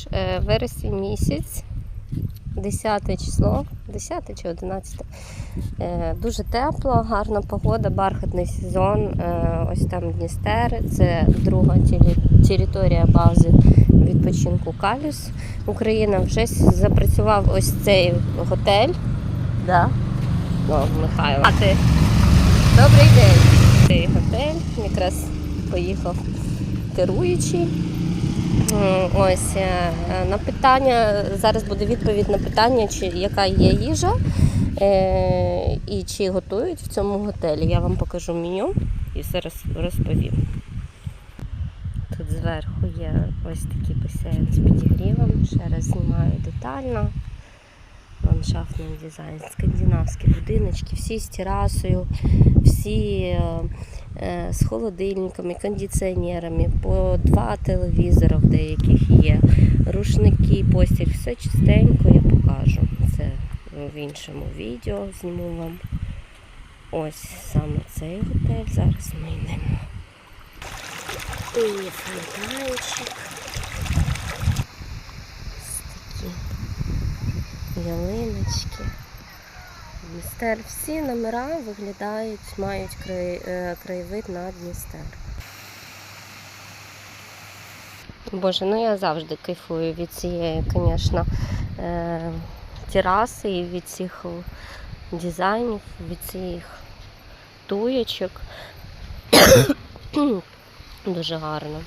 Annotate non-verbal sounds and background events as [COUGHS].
ж, е, вересень місяць, 10 число, 10 чи 11. Е, Дуже тепло, гарна погода, бархатний сезон. Е, Ось там Дністер, це друга територія бази відпочинку Калюс. Україна вже запрацював ось цей готель. Да. О, Михайло. А ти? Добрий день. Цей готель якраз поїхав керуючий. М, Ось е, на питання. Зараз буде відповідь на питання, чи яка є їжа е, і чи готують в цьому готелі. Я вам покажу меню і все розповім. Тут зверху є ось такий басейн з підігрівом. Ще раз знімаю детально. Ландшафтний дизайн, скандинавські будиночки, всі з терасою, всі е, е, з холодильниками, кондиціонерами, по два телевізора в деяких є, рушники, постіль, все чистенько я покажу. Це в іншому відео зніму вам. Ось саме цей готель. Зараз ми йдемо. І фонтанчик. Ось такі ялиночки. Дністер. Всі номера виглядають, мають е, краєвид на Дністер. Боже, ну я завжди кайфую від цієї, звісно, е, тераси і від цих дизайнів, від цих туєчок. [COUGHS] Дуже гарно.